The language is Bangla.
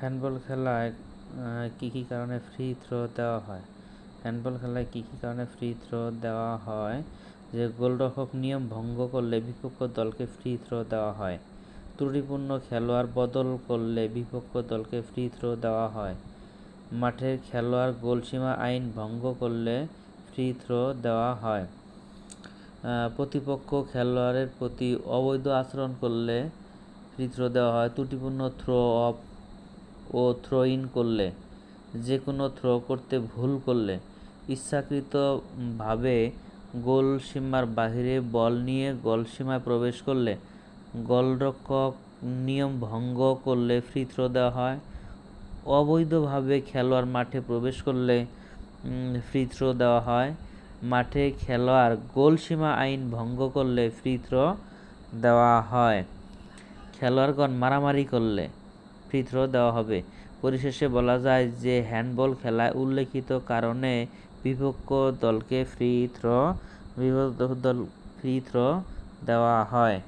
হ্যান্ডবল খেলায় কী কী কারণে ফ্রি থ্রো দেওয়া হয়? হ্যান্ডবল খেলায় কী কী কারণে ফ্রি থ্রো দেওয়া হয়? যে গোলরক্ষক নিয়ম ভঙ্গ করলে বিপক্ষ দলকে ফ্রি থ্রো দেওয়া হয়। ত্রুটিপূর্ণ খেলোয়াড় বদল করলে বিপক্ষ দলকে ফ্রি থ্রো দেওয়া হয়। মাঠের খেলোয়াড় গোলসীমা আইন ভঙ্গ করলে ফ্রি থ্রো দেওয়া হয়। প্রতিপক্ষ খেলোয়াড়ের প্রতি অবৈধ আচরণ করলে ফ্রি থ্রো দেওয়া হয়। ত্রুটিপূর্ণ থ্রো অফ ও থ্রো ইন করলে, যে কোনো থ্রো করতে ভুল করলে, ইচ্ছাকৃতভাবে গোল সীমার বাহিরে বল নিয়ে গোল সীমায় প্রবেশ করলে, গোলরক্ষক নিয়ম ভঙ্গ করলে ফ্রি থ্রো দেওয়া হয়। অবৈধভাবে খেলোয়াড় মাঠে প্রবেশ করলে ফ্রি থ্রো দেওয়া হয়। মাঠে খেলোয়াড় গোল সীমা আইন ভঙ্গ করলে ফ্রি থ্রো দেওয়া হয়। খেলোয়াড়গণ মারামারি করলে ফ্রি থ্রো দেওয়া হবে। পরিশেষে বলা যায় যে হ্যান্ডবল খেলায় উল্লেখিত কারণে বিপক্ষ দলকে ফ্রি থ্রো, বিপক্ষ দল ফ্রি থ্রো দেওয়া হয়।